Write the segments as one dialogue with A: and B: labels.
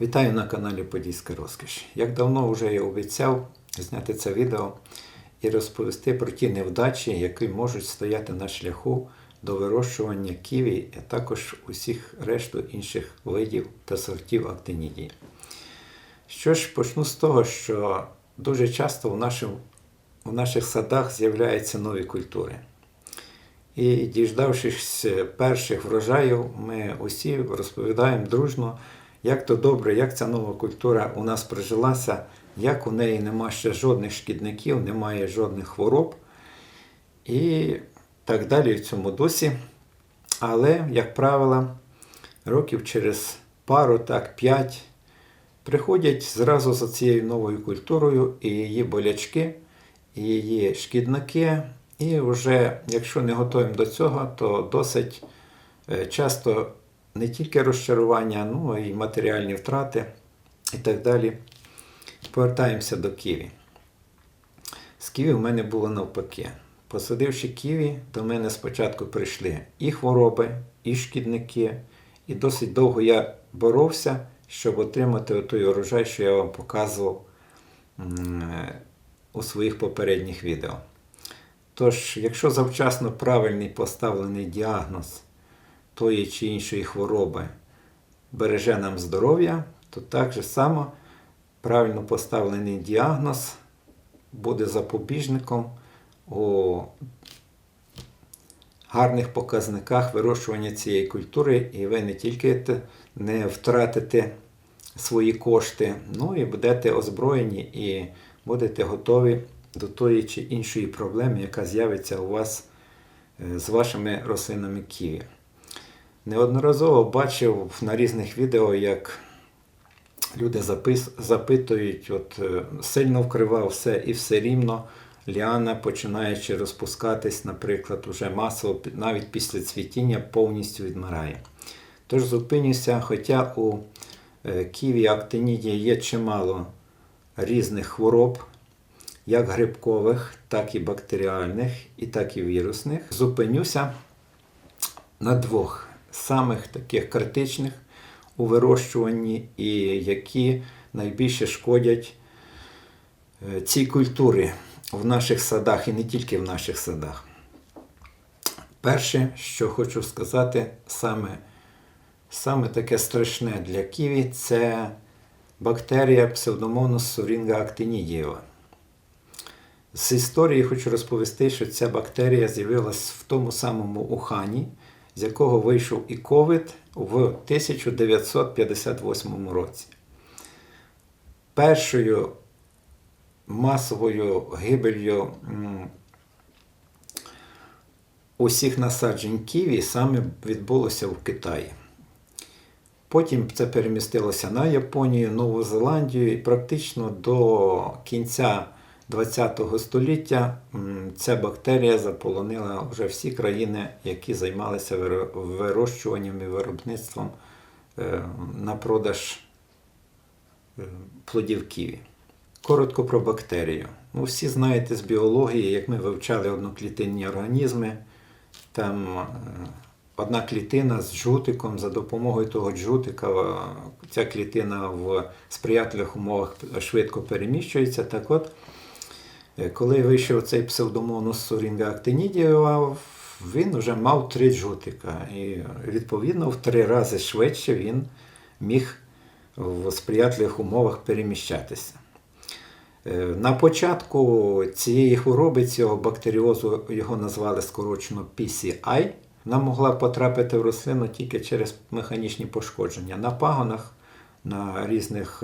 A: Вітаю на каналі Подільська Розкіш. Як давно вже я обіцяв зняти це відео і розповісти про ті невдачі, які можуть стояти на шляху до вирощування ківі, а також усіх решту інших видів та сортів актинідії. Що ж, почну з того, що дуже часто в, нашим, в наших садах з'являються нові культури. І діждавшись перших врожаїв, ми усі розповідаємо дружно, як то добре, як ця нова культура у нас прижилася, як у неї нема ще жодних шкідників, немає жодних хвороб і так далі в цьому дусі. Але, як правило, років через пару, так, п'ять, приходять зразу за цією новою культурою і її болячки, і її шкідники. І вже, якщо не готуємо до цього, то досить е, часто не тільки розчарування, ну і матеріальні втрати і так далі. Повертаємося до Ківі. З Ківі в мене було навпаки. Посадивши Ківі, до мене спочатку прийшли і хвороби, і шкідники, і досить довго я боровся, щоб отримати той урожай, що я вам показував у своїх попередніх відео. Тож, якщо завчасно правильний поставлений діагноз тої чи іншої хвороби береже нам здоров'я, то так же само правильно поставлений діагноз буде запобіжником у гарних показниках вирощування цієї культури, і ви не тільки не втратите свої кошти, ну і будете озброєні і будете готові до тої чи іншої проблеми, яка з'явиться у вас з вашими рослинами ківі. Неодноразово бачив на різних відео, як люди запис, запитують, от сильно вкривав все і все рівно. Ліана, починаючи розпускатись, наприклад, уже масово, навіть після цвітіння, повністю відмирає. Тож зупинюся, хоча у ківі актинідії є чимало різних хвороб, як грибкових, так і бактеріальних, і так і вірусних. Зупинюся на двох самих таких критичних у вирощуванні, і які найбільше шкодять цій культурі в наших садах і не тільки в наших садах. Перше, що хочу сказати, саме, саме таке страшне для ківі це бактерія псевдомонус сурінга актинідієва. З історії хочу розповісти, що ця бактерія з'явилась в тому самому Ухані, з якого вийшов і ковід в 1958 році. Першою масовою гибелью усіх насаджень Ківі саме відбулося в Китаї. Потім це перемістилося на Японію, Нову Зеландію, і практично до кінця ХХ століття ця бактерія заполонила вже всі країни, які займалися вирощуванням і виробництвом на продаж плодів ківі. Коротко про бактерію. Ну, Всі знаєте з біології, як ми вивчали одноклітинні організми, там одна клітина з жутиком, за допомогою того джутика ця клітина в сприятливих умовах швидко переміщується. Так от, коли вийшов цей псевдомонус сурінга актинідієва, він вже мав три джутика. І, відповідно, в три рази швидше він міг в сприятливих умовах переміщатися. На початку цієї хвороби, цього бактеріозу, його назвали скорочено PCI, вона могла потрапити в рослину тільки через механічні пошкодження на пагонах, на різних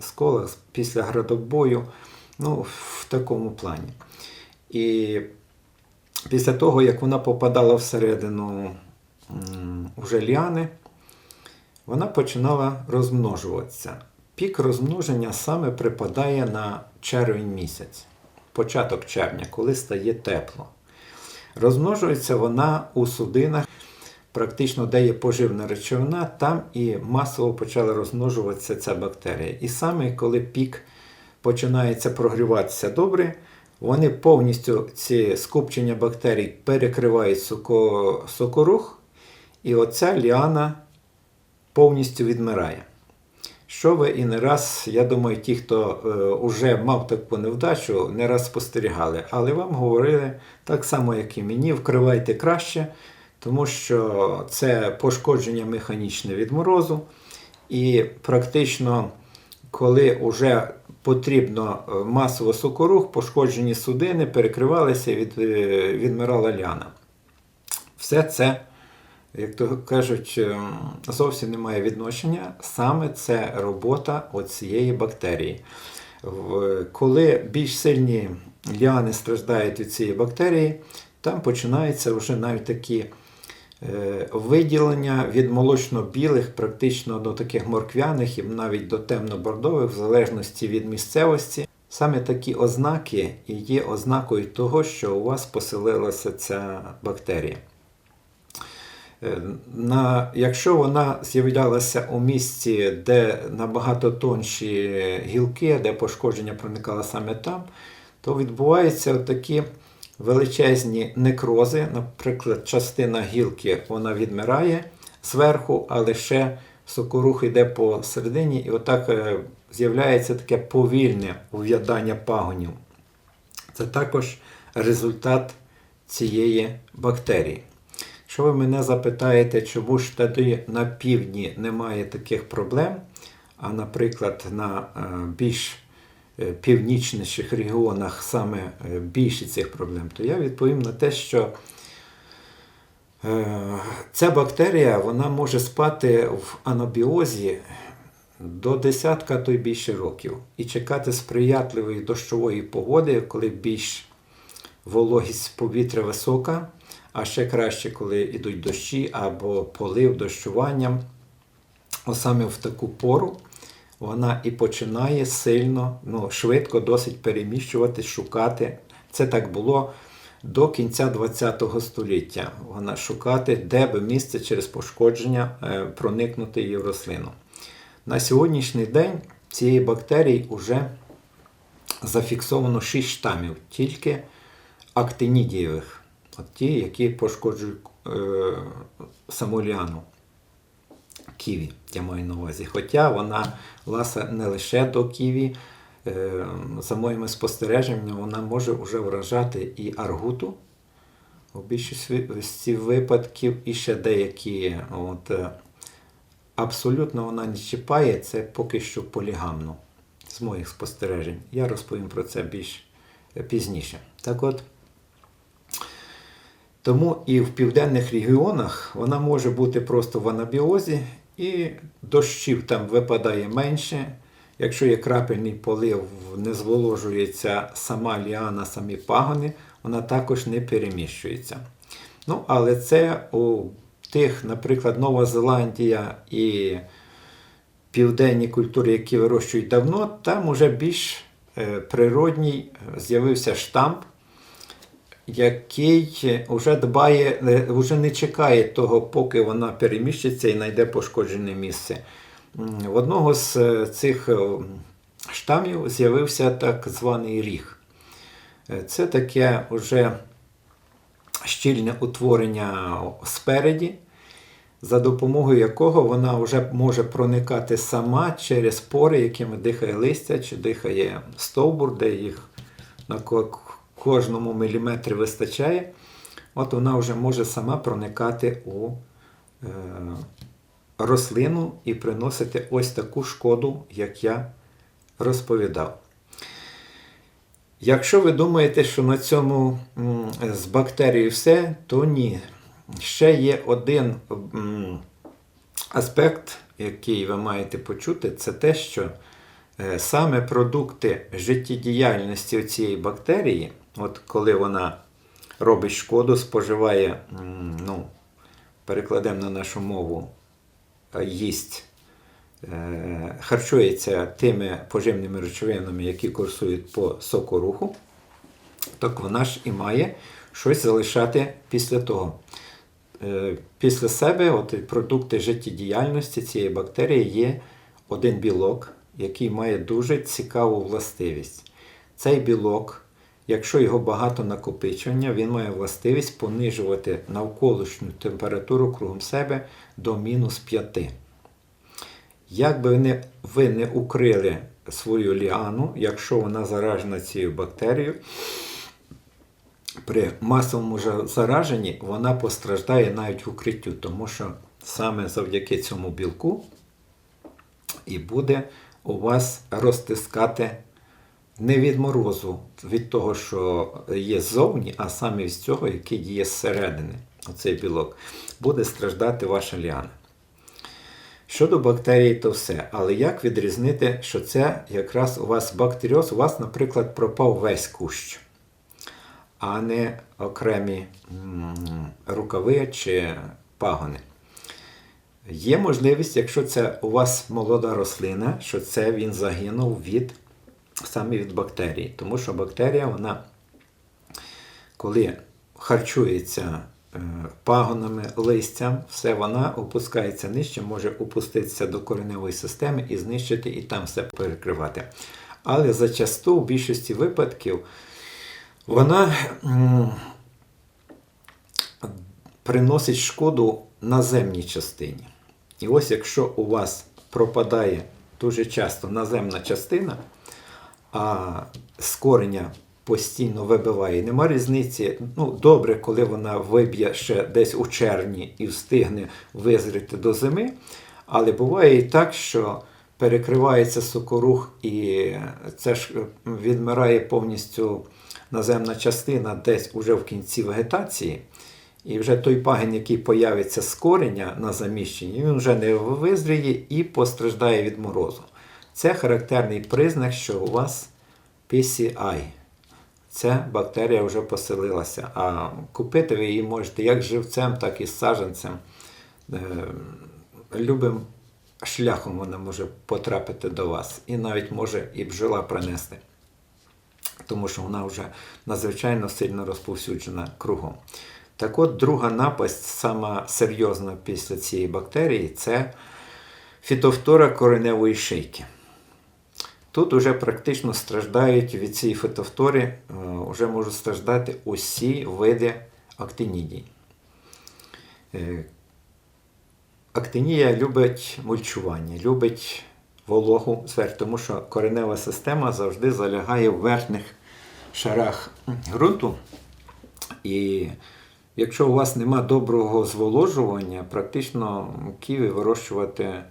A: сколах після градобою, ну, в такому плані. І після того, як вона попадала всередину вже ліани, вона починала розмножуватися. Пік розмноження саме припадає на червень місяць, початок червня, коли стає тепло. Розмножується вона у судинах, практично де є поживна речовина, там і масово почала розмножуватися ця бактерія. І саме коли пік починається прогріватися добре, вони повністю ці скупчення бактерій перекривають сокорух, і оця ліана повністю відмирає. що ви і не раз, я думаю, ті, хто вже мав таку невдачу, не раз спостерігали. Але вам говорили так само, як і мені, вкривайте краще, тому що це пошкодження механічне від морозу. І практично, коли вже потрібно е, масово сокорух, пошкоджені судини перекривалися від, е, відмирала ляна. Все це, як то кажуть, ем, зовсім не має відношення. Саме це робота оцієї бактерії. Коли більш сильні ліани страждають від цієї бактерії, там починаються вже навіть такі виділення від молочно-білих, практично до таких морквяних і навіть до темно-бордових, в залежності від місцевості. Саме такі ознаки і є ознакою того, що у вас поселилася ця бактерія. Е, На, якщо вона з'являлася у місці, де набагато тонші гілки, де пошкодження проникало саме там, то відбуваються такі величезні некрози. Наприклад, частина гілки вона відмирає зверху, а лише сокорух йде по середині, і отак е, з'являється таке повільне ув'ядання пагонів. Це також результат цієї бактерії. Якщо ви мене запитаєте, чому ж тоді на півдні немає таких проблем, а, наприклад, на е, більш північніших регіонах саме е, більше цих проблем, то я відповім на те, що е, ця бактерія вона може спати в анабіозі до десятка, то й більше років, і чекати сприятливої дощової погоди, коли більш вологість повітря висока, а ще краще, коли йдуть дощі або полив дощуванням. Саме в таку пору вона і починає сильно, ну, швидко досить переміщувати, шукати. Це так було до кінця ХХ століття. Вона шукати, де би місце через пошкодження е, проникнути її в рослину. На сьогоднішній день цієї бактерії вже зафіксовано 6 штамів, тільки актинідієвих, от ті, які пошкоджують е, саму. Ківі, я маю на увазі. Хоча вона, власне, не лише до ківі, е, за моїми спостереженнями, вона може вже вражати і аргуту у більшості випадків, і ще деякі. От, е, абсолютно вона не чіпає, це поки що полігамно, з моїх спостережень. Я розповім про це більш е, пізніше. Так от, тому і в південних регіонах вона може бути просто в анабіозі, і дощів там випадає менше. Якщо є крапельний полив, не зволожується сама ліана, самі пагони, вона також не переміщується. Ну, але це у тих, наприклад, Нова Зеландія і південні культури, які вирощують давно, там уже більш е, природній е, з'явився штамп, який вже дбає, е, вже не чекає того, поки вона переміщиться і знайде пошкоджене місце. В одного з е, цих е, штамів з'явився так званий ріг. Е, Це таке вже щільне утворення спереді, за допомогою якого вона вже може проникати сама через пори, якими дихає листя чи дихає стовбур, де їх кожному міліметрі вистачає. От вона вже може сама проникати у е, рослину і приносити ось таку шкоду, як я розповідав. Якщо ви думаєте, що на цьому з бактерією все, то ні. Ще є один аспект, який ви маєте почути, це те, що саме продукти життєдіяльності цієї бактерії, от коли вона робить шкоду, споживає, ну, перекладемо на нашу мову, е, їсть е, харчується тими поживними речовинами, які курсують по сокоруху, так вона ж і має щось залишати після того. Е, Після себе от, продукти життєдіяльності цієї бактерії є один білок, який має дуже цікаву властивість. Цей білок, якщо його багато накопичення, він має властивість понижувати навколишню температуру кругом себе до мінус 5. Як би ви не, ви не укрили свою ліану, якщо вона заражена цією бактерією, при масовому зараженні вона постраждає навіть в укриттю, тому що саме завдяки цьому білку і буде у вас розтискати не від морозу, від того, що є ззовні, а саме від цього, який діє зсередини, оцей білок, буде страждати ваша ліана. Щодо бактерій, то все. Але як відрізнити, що це якраз у вас бактеріоз, у вас, наприклад, пропав весь кущ, а не окремі рукави чи пагони. Є можливість, якщо це у вас молода рослина, що це він загинув від саме від бактерії. Тому що бактерія, вона, коли харчується е, пагонами, листям, все вона опускається нижче, може опуститися до кореневої системи і знищити, і там все перекривати. Але зачасту в більшості випадків вона приносить шкоду наземній частині. І ось якщо у вас пропадає дуже часто наземна частина, а з кореня постійно вибиває, нема різниці. Ну, добре, коли вона виб'є ще десь у червні і встигне визріти до зими. Але буває і так, що перекривається сокорух, і це ж відмирає повністю наземна частина десь уже в кінці вегетації. І вже той пагін, який появиться з кореня на заміщенні, він вже не визріє і постраждає від морозу. Це характерний признак, що у вас PCI. Ця бактерія вже поселилася. А купити ви її можете як живцем, так і з. Е, Любим шляхом вона може потрапити до вас. І навіть може і бджола принести. Тому що вона вже надзвичайно сильно розповсюджена кругом. Так от, друга напасть, сама серйозна після цієї бактерії, це фітофтора кореневої шийки. Тут вже практично страждають від цієї фітофтори, вже можуть страждати усі види актинідій. Е, Актинія любить мульчування, любить вологу зверх, тому що коренева система завжди залягає в верхніх шарах ґрунту. І якщо у вас нема доброго зволожування, практично ківі вирощувати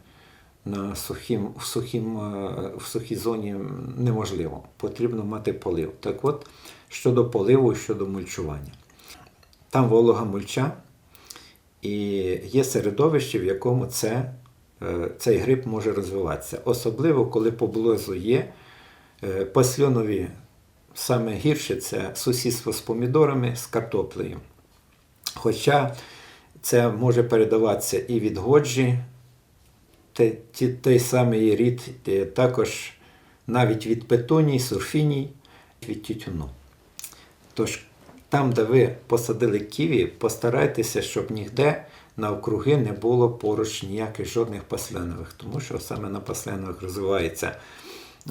A: на сухім, в, сухім, е, в сухій зоні неможливо. Потрібно мати полив. Так от, щодо поливу щодо мульчування. Там волога мульча, і є середовище, в якому це, е, цей гриб може розвиватися. Особливо, коли поблизу є е, пасльонові, саме гірше це сусідство з помідорами, з картоплею. Хоча це може передаватися і від годжі, той самий рід, також навіть від петуній, сурфіній, від тютюну. Тож там, де ви посадили ківі, постарайтеся, щоб ніде навкруги не було поруч ніяких жодних пасленових, тому що саме на пасленових розвивається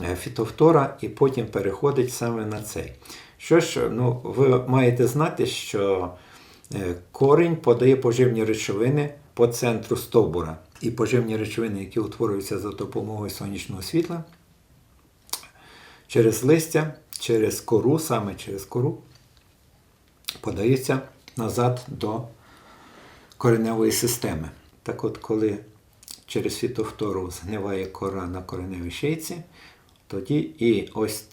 A: е, фітофтора і потім переходить саме на цей. Що ж, ну, ви маєте знати, що корінь подає поживні речовини по центру стовбура. І поживні речовини, які утворюються за допомогою сонячного світла, через листя, через кору, саме через кору, подаються назад до кореневої системи. Так от, коли через фітофтору згниває кора на кореневій шийці, тоді і ось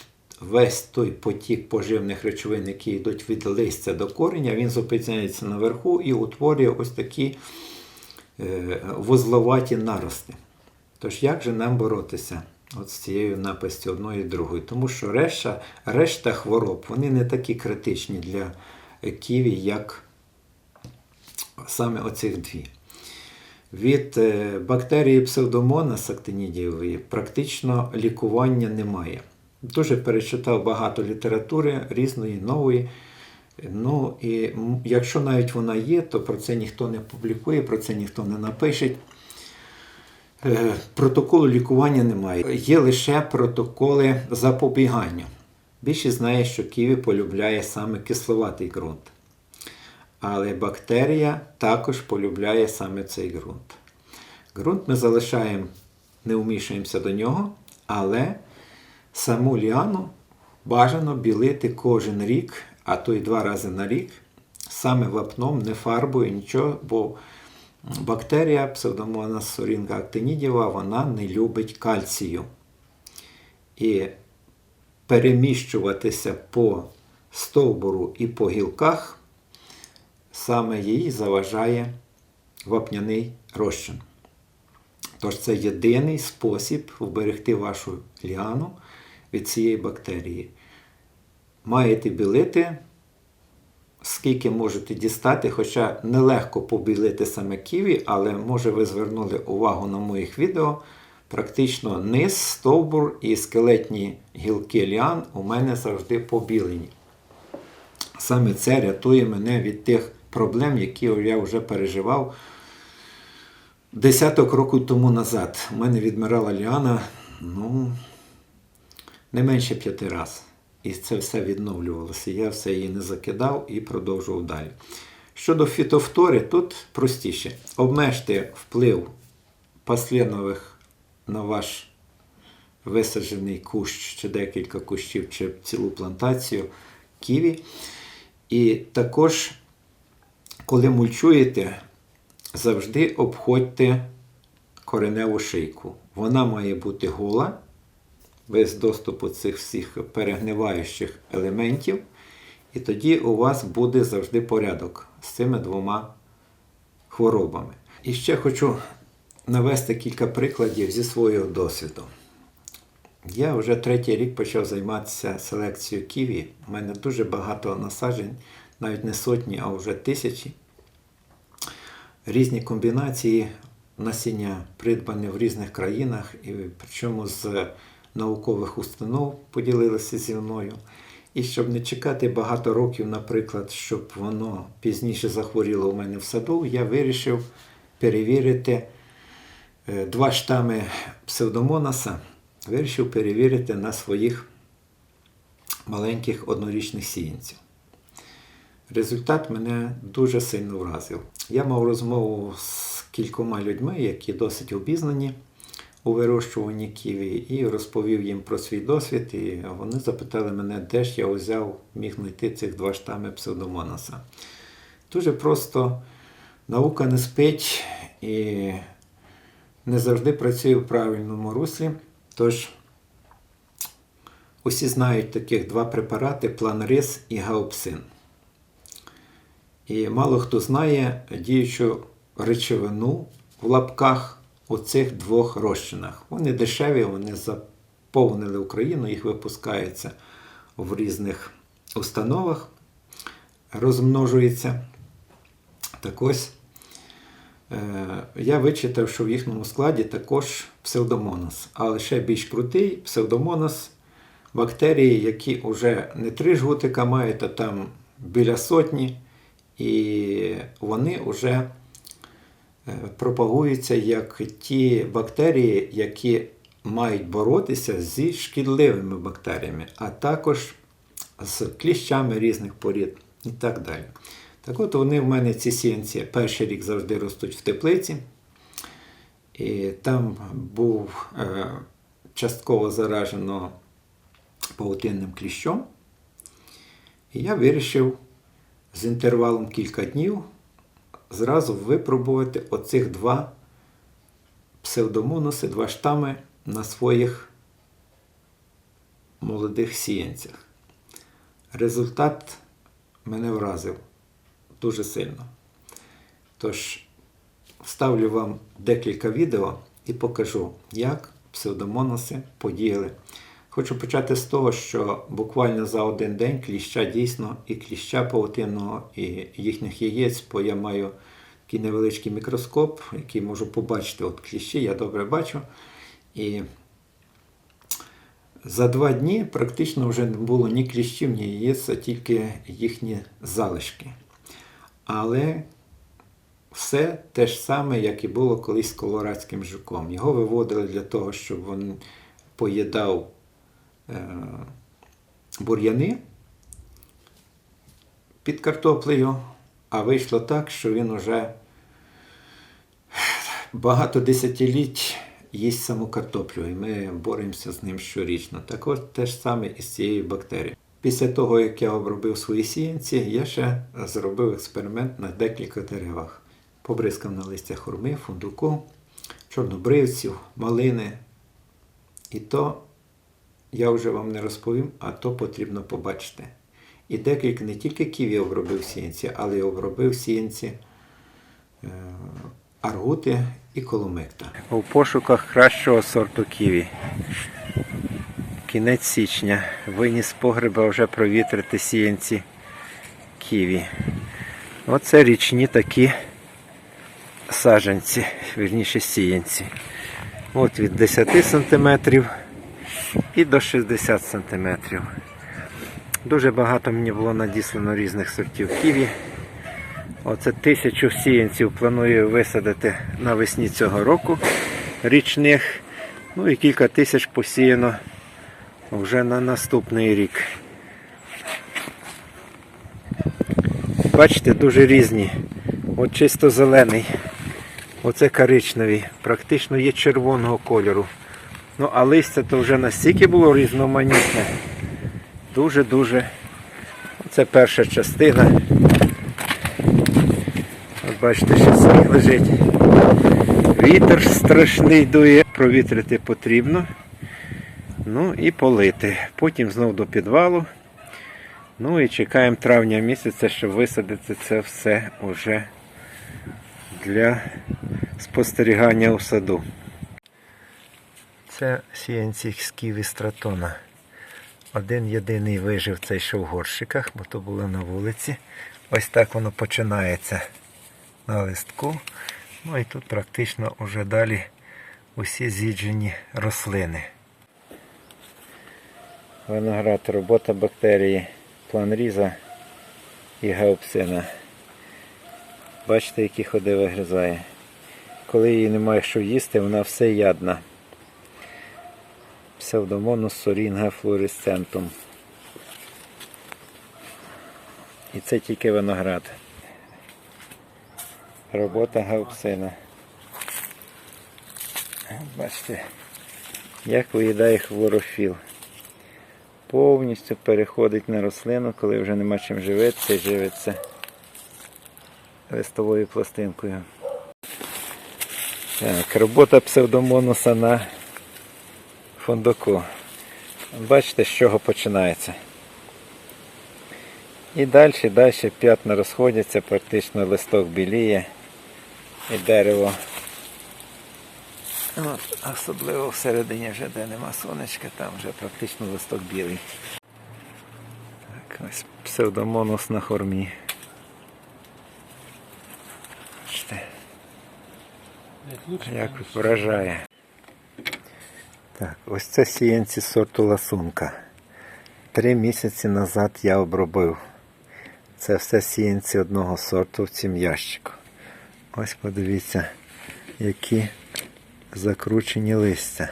A: весь той потік поживних речовин, які йдуть від листя до кореня, він зупиняється наверху і утворює ось такі е, вузловаті нарости. Тож як же нам боротися от з цією напастю одної і другої? Тому що решта, решта хвороб вони не такі критичні для ківі, як саме оцих дві. Від е, бактерії псевдомонас актинідієвої практично лікування немає. Дуже перечитав багато літератури різної, нової. Ну і якщо навіть вона є, то про це ніхто не публікує, про це ніхто не напише. Е, Протоколу лікування немає. Є лише протоколи запобігання. Більшість знає, що ківі полюбляє саме кисловатий ґрунт. Але бактерія також полюбляє саме цей ґрунт. Ґрунт ми залишаємо не вмішуємося до нього, але саму ліану бажано білити кожен рік, а то й два рази на рік, саме вапном, не фарбою, нічого, бо бактерія псевдомонас сорінка актинідіва, вона не любить кальцію. І переміщуватися по стовбуру і по гілках, саме їй заважає вапняний розчин. Тож це єдиний спосіб вберегти вашу ліану від цієї бактерії. Маєте білити, скільки можете дістати, хоча нелегко побілити саме ківі, але може ви звернули увагу на моїх відео. Практично низ, стовбур і скелетні гілки ліан у мене завжди побілені. Саме це рятує мене від тих проблем, які я вже переживав десяток років тому назад. У мене відмирала ліана ну, не менше п'яти разів. І це все відновлювалося. Я все її не закидав і продовжував далі. Щодо фітофтори, тут простіше. Обмежте вплив пасленових на ваш висаджений кущ, чи декілька кущів, чи цілу плантацію ківі. І також, коли мульчуєте, завжди обходьте кореневу шийку. Вона має бути гола, без доступу цих всіх перегниваючих елементів. І тоді у вас буде завжди порядок з цими двома хворобами. І ще хочу навести кілька прикладів зі свого досвіду. Я вже третій рік почав займатися селекцією ківі. У мене дуже багато насаджень, навіть не сотні, а вже тисячі. Різні комбінації насіння придбані в різних країнах, і причому з наукових установ поділилися зі мною. І щоб не чекати багато років, наприклад, щоб воно пізніше захворіло у мене в саду, я вирішив перевірити е, два штами псевдомонаса, вирішив перевірити на своїх маленьких однорічних сіянців. Результат мене дуже сильно вразив. Я мав розмову з кількома людьми, які досить обізнані у вирощуванні ківі, і розповів їм про свій досвід. І вони запитали мене, де ж я взяв, міг знайти цих два штами псевдомонаса. Дуже просто наука не спить і не завжди працює в правильному руслі. Тож усі знають таких два препарати планрис і гаупсин. І мало хто знає діючу речовину в лапках у цих двох розчинах. Вони дешеві, вони заповнили Україну, їх випускаються в різних установах, розмножується. Так ось е, я вичитав, що в їхньому складі також псевдомонас, але ще більш крутий псевдомонас бактерії, які вже не три жгутика мають, а там біля сотні. І вони вже пропагуються як ті бактерії, які мають боротися зі шкідливими бактеріями, а також з кліщами різних порід і так далі. Так от вони в мене ці сіянці перший рік завжди ростуть в теплиці. І там був е, частково заражено паутинним кліщом. І я вирішив з інтервалом кілька днів зразу випробувати оцих два псевдомонуси, два штами на своїх молодих сіянцях. Результат мене вразив дуже сильно. Тож, вставлю вам декілька відео і покажу, як псевдомонуси подіяли. Хочу почати з того, що буквально за один день кліща дійсно і кліща паутинного, і їхніх яєць, бо я маю такий невеличкий мікроскоп, який можу побачити от кліщі, я добре бачу. І за два дні практично вже не було ні кліщів, ні яєць, а тільки їхні залишки. Але все те ж саме, як і було колись з колорадським жуком. Його виводили для того, щоб він поїдав бур'яни під картоплею, а вийшло так, що він уже багато десятиліть їсть саму картоплю, і ми боремося з ним щорічно. Так от те ж саме і з цією бактерією. Після того, як я обробив свої сіянці, я ще зробив експеримент на декілька деревах. Побризкав на листя хурми, фундуку, чорнобривців, малини. І то я вже вам не розповім, а то потрібно побачити. І декілька не тільки ківі обробив сіянці, але й обробив сіянці е, аргути і коломекта. У пошуках кращого сорту ківі. Кінець січня. Виніс погреба вже провітрити сіянці ківі. Оце річні такі саджанці, вірніше сіянці. От від 10 см і до 60 см. Дуже багато мені було надіслано різних сортів ківі. Оце тисячу сіянців планую висадити навесні цього року річних. Ну і кілька тисяч посіяно вже на наступний рік. Бачите, дуже різні. От чисто зелений. Оце коричневий. Практично є червоного кольору. Ну, а листя то вже настільки було різноманітне. Дуже-дуже. Це перша частина. От бачите, що сніг лежить. Вітер страшний дує. Провітрити потрібно. Ну і полити. Потім знов до підвалу. Ну і чекаємо травня місяця, щоб висадити це все уже для спостерігання у саду. Це сіянці з ківі стратона. Один єдиний вижив цей що в горщиках, бо то було на вулиці. Ось так воно починається на листку. Ну і тут практично вже далі усі з'їджені рослини. Виноград, робота бактерії, план різа і гаупсина. Бачите, які ходи вигризає. Коли їй немає що їсти, вона все ядна. Псевдомонус сорінга флуоресцентум. І це тільки виноград. Робота гаупсина. Бачите, як виїдає хлорофіл. Повністю переходить на рослину, коли вже нема чим живитися живиться листовою пластинкою. Так, робота псевдомонуса на фундуку. Бачите, з чого починається. І далі, далі п'ятна розходяться, практично листок біліє і дерево. От, особливо всередині вже де нема сонечка, там вже практично листок білий. Так, ось псевдомонус на хормі. Бачите, як вражає. Так, ось це сіянці сорту ласунка. Три місяці назад я обробив. Це все сіянці одного сорту в цім ящику. Ось подивіться, які закручені листя.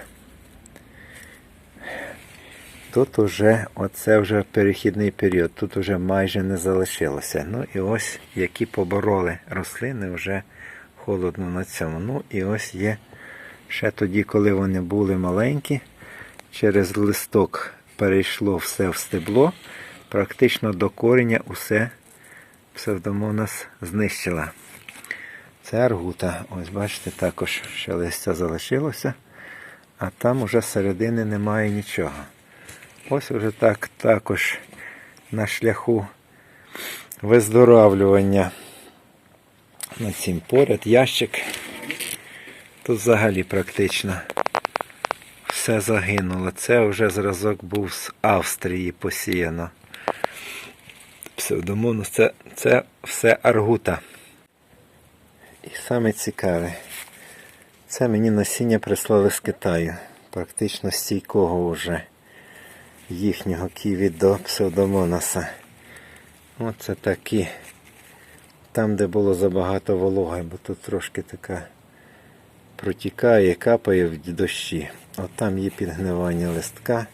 A: Тут уже оце вже перехідний період, тут вже майже не залишилося. Ну і ось які побороли рослини вже холодно на цьому. Ну і ось є ще тоді, коли вони були маленькі, через листок перейшло все в стебло, практично до кореня усе псевдомонас знищила. Це аргута. Ось бачите, також ще листя залишилося, а там уже середини немає нічого. Ось уже так також на шляху виздоравлювання на цим поряд ящик. Тут взагалі практично все загинуло. Це вже зразок був з Австрії посіяно. Псевдомонус це, це все аргута. І саме цікаве, це мені насіння прислали з Китаю, практично стійкого вже їхнього ківі до псевдомонаса. Оце такі. Там, де було забагато вологи, бо тут трошки така протікає, капає в дощі. От там є підгнивання листка.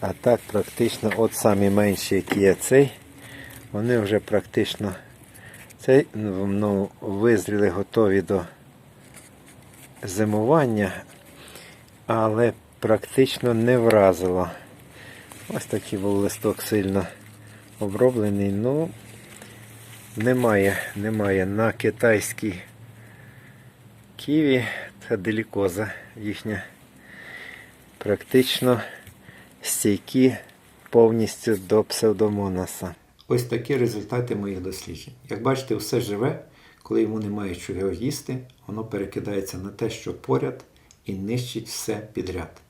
A: А так практично от самі менші, які є цей, вони вже практично цей ну, визріли, готові до зимування. але практично не вразило. Ось такий був листок сильно оброблений. Ну, немає, немає на китайській ківі та делікоза їхня практично стійкі повністю до псевдомонаса. Ось такі результати моїх досліджень. Як бачите, все живе, коли йому немає чого їсти, воно перекидається на те, що поряд, і нищить все підряд.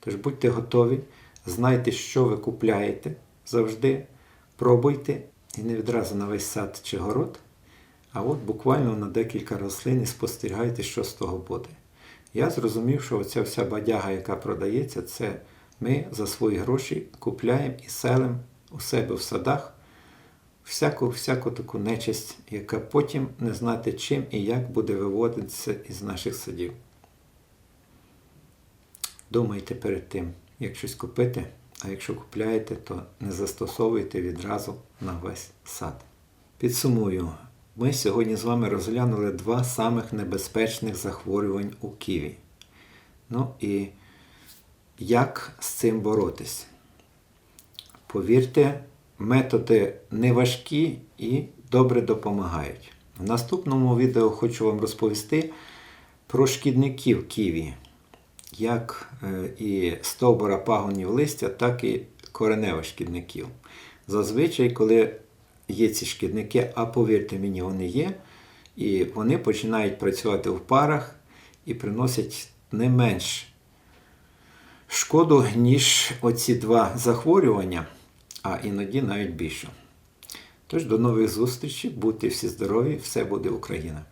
A: Тож будьте готові, знайте, що ви купляєте завжди, пробуйте і не відразу на весь сад чи город, а от буквально на декілька рослин і спостерігайте, що з того буде. Я зрозумів, що оця вся бадяга, яка продається, це ми за свої гроші купляємо і селимо у себе в садах всяку, всяку таку нечисть, яка потім не знати чим і як буде виводитися із наших садів. Думайте перед тим, як щось купити, а якщо купляєте, то не застосовуйте відразу на весь сад. Підсумую, ми сьогодні з вами розглянули два самих небезпечних захворювань у Ківі. Ну і як з цим боротись? Повірте, методи не важкі і добре допомагають. В наступному відео хочу вам розповісти про шкідників ківі, як е, і стовбура пагонів листя, так і кореневих шкідників. Зазвичай, коли є ці шкідники, а повірте мені, вони є, і вони починають працювати в парах і приносять не менш шкоду, ніж оці два захворювання, а іноді навіть більше. Тож до нових зустрічей, будьте всі здорові, все буде Україна!